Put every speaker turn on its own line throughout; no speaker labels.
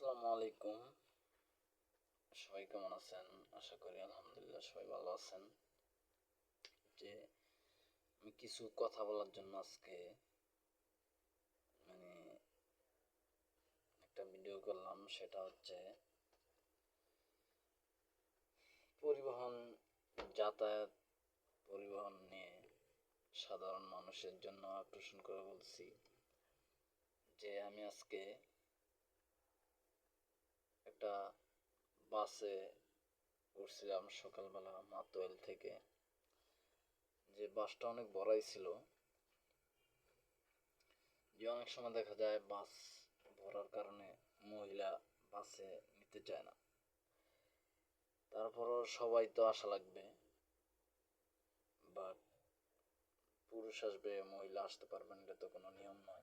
আসসালামু আলাইকুম। সবাই কেমন আছেন? আশা করি আলহামদুলিল্লাহ সবাই ভালো আছেন। যে আমি কিছু কথা বলার জন্য আজকে মানে একটা ভিডিও করলাম, সেটা হচ্ছে পরিবহন যাতায়াত, পরিবহন নিয়ে সাধারণ মানুষের জন্য আকর্ষণ করে বলছি। যে আমি আজকে একটা বাসে উঠছিলাম সকালবেলা মাতোয়াল থেকে। যে বাসটা অনেক বড়াই ছিল। যে অনেক সময় দেখা যায় বাস ভরার কারণে মহিলা বাসে নিতে চায় না। তারপরও সবাই তো আসা লাগবে। বাট পুরুষ আসবে, মহিলা আসতে পারবে না, এটা তো কোনো নিয়ম নয়।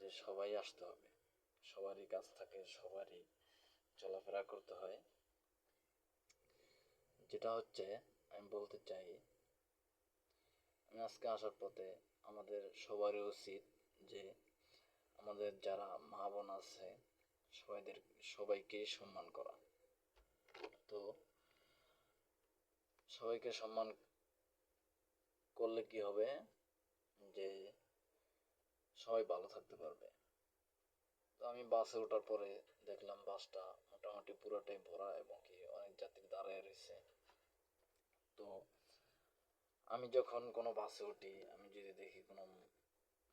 যে সবাই আসতে হবে। সবারই কাজ থাকে, সবারই চলাফেরা করতে হয়। যেটা হচ্ছে, আমি বলতে চাই, আমি আজকে আসার পথে আমাদের সবারই উচিত যে আমাদের যারা মা বোন আছে, সবাইদের, সবাইকে সম্মান করা। তো সবাইকে সম্মান করলে কি হবে? যে সবাই ভালো থাকতে পারবে। আমি বাসে ওঠার পরে দেখলাম বাসটা মোটামুটি পুরোটাই ভরা এবং কি অনেক যাত্রী দাঁড়ায় রয়েছে। তো আমি যখন কোনো বাসে উঠি, আমি যদি দেখি কোনো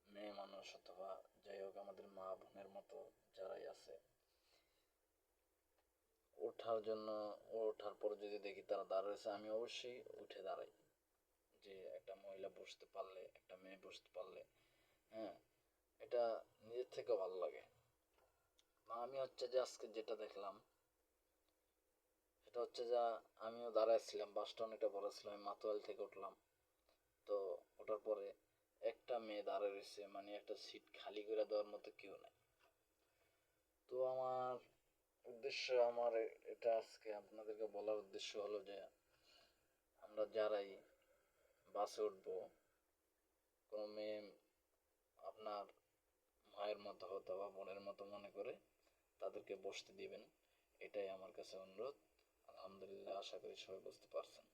মেয়ে মানুষ অথবা যাই হোক আমাদের মা বোনের মতো যারাই আছে, ওঠার জন্য, ওঠার পর যদি দেখি তারা দাঁড়িয়েছে আমি অবশ্যই উঠে দাঁড়াই। যে একটা মহিলা বসতে পারলে, একটা মেয়ে বসতে পারলে হ্যাঁ এটা নিজের থেকে ভালো লাগে। আমি হচ্ছে যে আজকে যেটা দেখলাম, সেটা হচ্ছে যে আমিও দাঁড়াইছিলাম বাসটা অনেকটা বড় ছিল আমি মাতোয়াল থেকে উঠলাম। তো ওঠার পরে একটা মেয়ে দাঁড়ায় রয়েছে মানে একটা সিট খালি করে দেওয়ার মতো কেউ নাই। তো আমার উদ্দেশ্য, আমার এটা আজকে আপনাদেরকে বলার উদ্দেশ্য হলো যে, আমরা যারাই বাসে উঠবো, কোনো মেয়ে আপনার মায়ের মতো হতো বা বোনের মতো মনে করে তাদেরকে বসতে দিবেন। এটাই আমার কাছে অনুরোধ। আলহামদুলিল্লাহ আশা করি সবাই বুঝতে পারছেন।